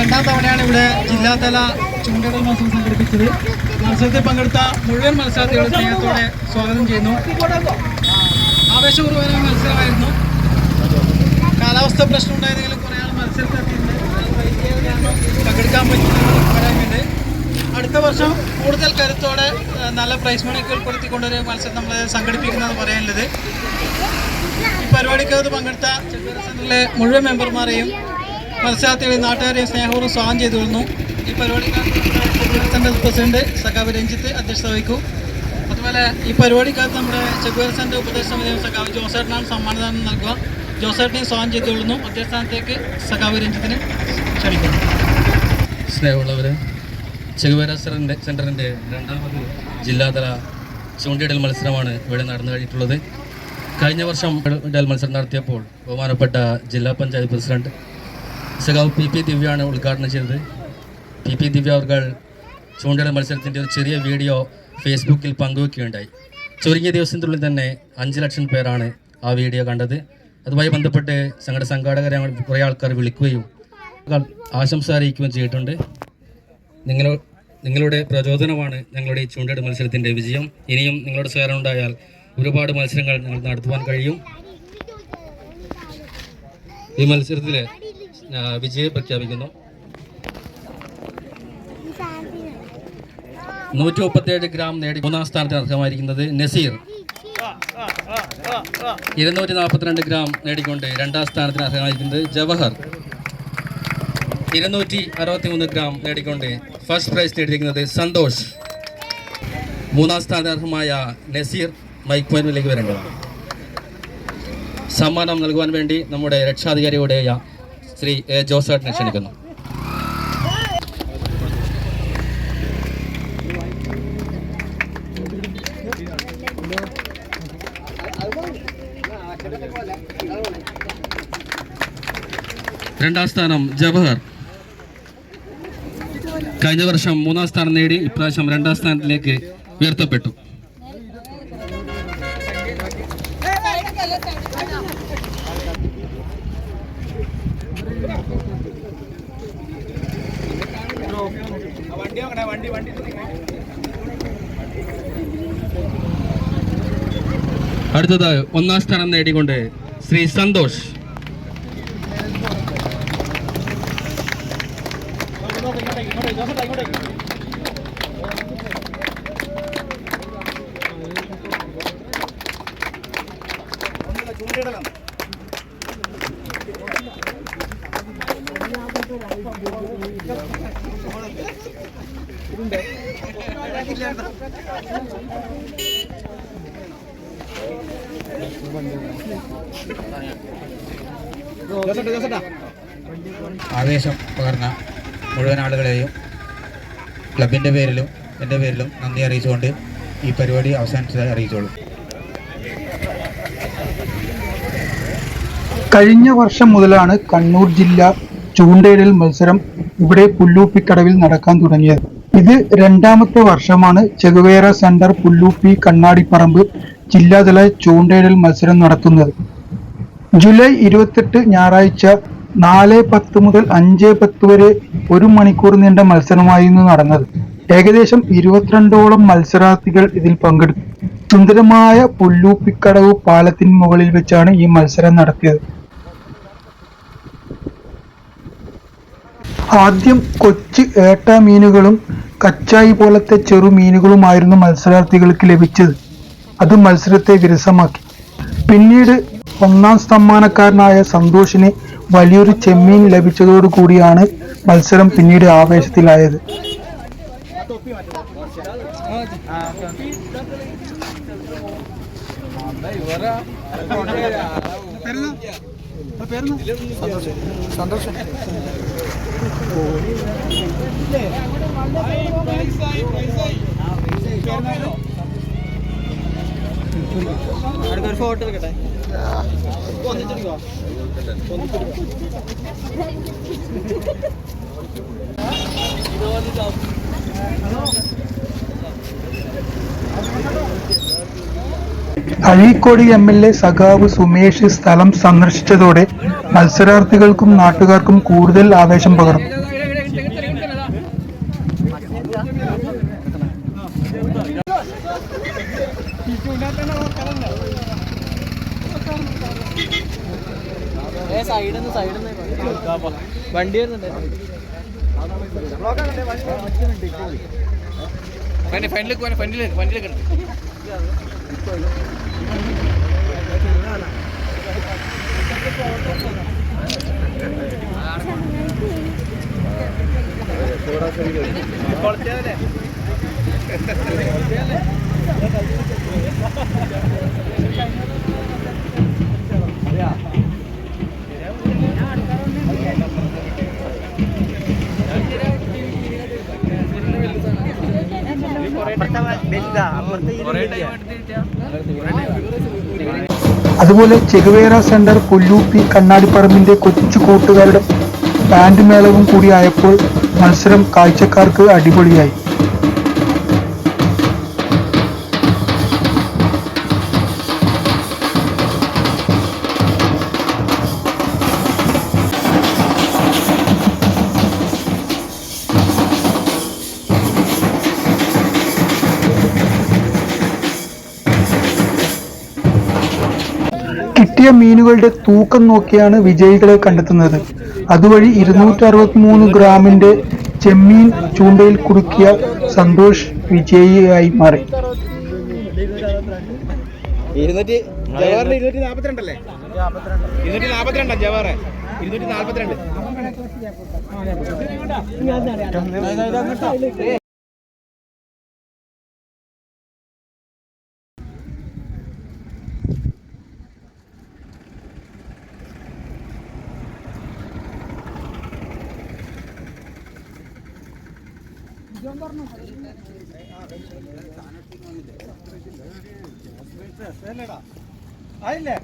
രണ്ടാം തവണയാണ് ഇവിടെ ജില്ലാതല ചൂണ്ടടൽ മത്സരം സംഘടിപ്പിച്ചത്. മത്സരത്തിൽ പങ്കെടുത്ത മുഴുവൻ മത്സരാർത്ഥികളെ സ്നേഹത്തോടെ സ്വാഗതം ചെയ്യുന്നു. ആവേശപൂർവമായ മത്സരമായിരുന്നു. കാലാവസ്ഥ പ്രശ്നം ഉണ്ടായിരുന്നെങ്കിലും കുറേ ആൾ കാരണം പങ്കെടുക്കാൻ പറ്റുന്നുണ്ട് അടുത്ത വർഷം കൂടുതൽ കരുത്തോടെ നല്ല പ്രൈസ് മണിയൊക്കെ ഉൾപ്പെടുത്തിക്കൊണ്ടൊരു മത്സരം നമ്മൾ സംഘടിപ്പിക്കുന്നതെന്ന് പറയാനുള്ളത്. ഈ പരിപാടിക്കകത്ത് പങ്കെടുത്ത സെന്ററിലെ മുഴുവൻ മെമ്പർമാരെയും മത്സരാർത്ഥികളെയും നാട്ടുകാരെയും സ്നേഹപൂർവം സ്വാഗതം ചെയ്തു കൊള്ളുന്നു. ഈ പരിപാടിക്കകത്ത് സെന്റർ പ്രസിഡന്റ് സഖാവ് രഞ്ജിത്ത് അധ്യക്ഷത വഹിക്കും. അതുപോലെ ഈ പരിപാടിക്കകത്ത് നമ്മുടെ ചെഗുവേർ സെന്റർ ഉപദേശ സമിതി സഖാവ് ജോസേട്ടനാണ് സമ്മാനദാനം നൽകുക. ജോസേട്ടനെയും സ്വാഗതം ചെയ്തു കൊള്ളുന്നു. അധ്യക്ഷസ്ഥാനത്തേക്ക് സഖാവ് രഞ്ജിത്തിന് ക്ഷണിക്കുന്നു. സ്നേഹമുള്ളവർ ചെഗുവേര സെറിന്റെ സെന്ററിന്റെ രണ്ടാമത് ജില്ലാതല ചൂണ്ടിയിടൽ മത്സരമാണ് ഇവിടെ നടന്നു കഴിഞ്ഞിട്ടുള്ളത്. കഴിഞ്ഞ വർഷം ഇടൽ മത്സരം നടത്തിയപ്പോൾ ബഹുമാനപ്പെട്ട ജില്ലാ പഞ്ചായത്ത് പ്രസിഡന്റ് സഖാവ് പി പി ദിവ്യയാണ് ഉദ്ഘാടനം ചെയ്തത്. പി പി ദിവ്യ അവർ ചൂണ്ടയുടെ മത്സരത്തിന്റെ ഒരു ചെറിയ വീഡിയോ ഫേസ്ബുക്കിൽ പങ്കുവെക്കുകയുണ്ടായി. ചുരുങ്ങിയ ദിവസത്തിനുള്ളിൽ തന്നെ അഞ്ച് ലക്ഷം പേരാണ് ആ വീഡിയോ കണ്ടത്. അതുമായി ബന്ധപ്പെട്ട് സംഘടന സംഘാടകരെ കുറേ ആൾക്കാർ വിളിക്കുകയും ആശംസ അറിയിക്കുകയും ചെയ്തിട്ടുണ്ട്. നിങ്ങൾ നിങ്ങളുടെ പ്രചോദനമാണ് ഞങ്ങളുടെ ഈ ചൂണ്ടയുടെ മത്സരത്തിന്റെ വിജയം. ഇനിയും നിങ്ങളുടെ സേവനം ഉണ്ടായാൽ ഒരുപാട് മത്സരങ്ങൾ ഞങ്ങൾ നടത്തുവാൻ കഴിയും. ഈ മത്സരത്തിൽ വിജയം പ്രഖ്യാപിക്കുന്നു. നൂറ്റി മുപ്പത്തിയേഴ് ഗ്രാം നേടി മൂന്നാം സ്ഥാനത്തിന് അർഹമായിരിക്കുന്നത് നസീർ. ഇരുന്നൂറ്റി നാൽപ്പത്തിരണ്ട് ഗ്രാം നേടിക്കൊണ്ട് രണ്ടാം സ്ഥാനത്തിന് അർഹമായിരിക്കുന്നത് ജവഹർ. ഇരുന്നൂറ്റി അറുപത്തി മൂന്ന് ഗ്രാം നേടിക്കൊണ്ട് ഫസ്റ്റ് പ്രൈസ് നേടിയിരിക്കുന്നത് സന്തോഷ്. മൂന്നാം സ്ഥാനാർഹമായ നസീർ മൈക്ക് പോയിന്റിലേക്ക് വരേണ്ടതാണ്. സമ്മാനം നൽകുവാൻ വേണ്ടി നമ്മുടെ രക്ഷാധികാരിയുടെ ശ്രീ എ ജോസേട്ടിനെ ക്ഷണിക്കുന്നു. രണ്ടാം സ്ഥാനം ജവഹർ. കഴിഞ്ഞ വർഷം മൂന്നാം സ്ഥാനം നേടി ഇപ്രാവശ്യം രണ്ടാം സ്ഥാനത്തിലേക്ക് ഉയർത്തപ്പെട്ടു. അടുത്തത് ഒന്നാം സ്ഥാനം നേടിക്കൊണ്ട് ശ്രീ സന്തോഷ്. ആവേശം പകർന്ന മുഴുവൻ ആളുകളെയും ക്ലബിന്റെ പേരിലും എന്റെ പേരിലും നന്ദി അറിയിച്ചുകൊണ്ട് ഈ പരിപാടി അവസാനിച്ചതായി അറിയിച്ചോളൂ. കഴിഞ്ഞ വർഷം മുതലാണ് കണ്ണൂർ ജില്ല ചൂണ്ടയിടൽ മത്സരം ഇവിടെ പുല്ലൂപ്പിക്കടവിൽ നടക്കാൻ തുടങ്ങിയത്. ഇത് രണ്ടാമത്തെ വർഷമാണ് ചെകുവേര സെന്റർ പുല്ലൂപ്പി കണ്ണാടിപ്പറമ്പ് ജില്ലാതല ചൂണ്ടയിടൽ മത്സരം നടത്തുന്നത്. ജൂലൈ ഇരുപത്തെട്ട് ഞായറാഴ്ച നാല് പത്ത് മുതൽ അഞ്ച് പത്ത് വരെ ഒരു മണിക്കൂർ നീണ്ട മത്സരമായിരുന്നു നടന്നത്. ഏകദേശം ഇരുപത്തിരണ്ടോളം മത്സരാർത്ഥികൾ ഇതിൽ പങ്കെടുത്തു. സുന്ദരമായ പുല്ലൂപ്പിക്കടവ് പാലത്തിന് മുകളിൽ വെച്ചാണ് ഈ മത്സരം നടത്തിയത്. ആദ്യം കൊച്ചു ഏട്ട മീനുകളും കച്ചായി പോലത്തെ ചെറു മീനുകളുമായിരുന്നു മത്സരാർത്ഥികൾക്ക് ലഭിച്ചത്. അത് മത്സരത്തെ വിരസമാക്കി. പിന്നീട് ഒന്നാം സമ്മാനക്കാരനായ സന്തോഷിന് വലിയൊരു ചെമ്മീൻ ലഭിച്ചതോടുകൂടിയാണ് മത്സരം പിന്നീട് ആവേശത്തിലായത്. അടുത്തൊരു ഫോട്ടോ എടുക്കട്ടെ? അഴീക്കോട് എം എൽ എ സഖാവ് സുമേഷ് സ്ഥലം സന്ദർശിച്ചതോടെ മത്സരാർത്ഥികൾക്കും നാട്ടുകാർക്കും കൂടുതൽ ആവേശം പകർന്നു. സൈഡിൽ സൈഡിൽ വണ്ടി വരുന്നുണ്ട്. ഫ്രണ്ടിലേക്ക് ഫ്രണ്ടിലേക്ക് ഫ്രണ്ടിലേക്ക് അതുപോലെ ചെഗുവേര സെന്റർ കൊല്ലൂപ്പി കണ്ണാടിപ്പറമ്പിന്റെ കൊച്ചു കൂട്ടുകാരുടെ ബാൻഡ് മേളവും കൂടി ആയപ്പോൾ മത്സരം കാഴ്ചക്കാർക്ക് അടിപൊളിയായി. കിട്ടിയ മീനുകളുടെ തൂക്കം നോക്കിയാണ് വിജയികളെ കണ്ടെത്തുന്നത് അതുവഴി ഇരുന്നൂറ്റി അറുപത്തി മൂന്ന് ഗ്രാമിന്റെ ചെമ്മീൻ ചൂണ്ടയിൽ കുടുക്കിയ സന്തോഷ് വിജയിയായി മാറി ഇരുന്നൂറ്റി ജവാറിന് ഇരുന്നൂറ്റി നാൽപ്പത്തിരണ്ടല്ലേ ഇരുന്നൂറ്റി നാൽപ്പത്തിരണ്ടാ ജവാറ് ഇരുന്നൂറ്റി നാൽപ്പത്തിരണ്ട് ആയില്ലേ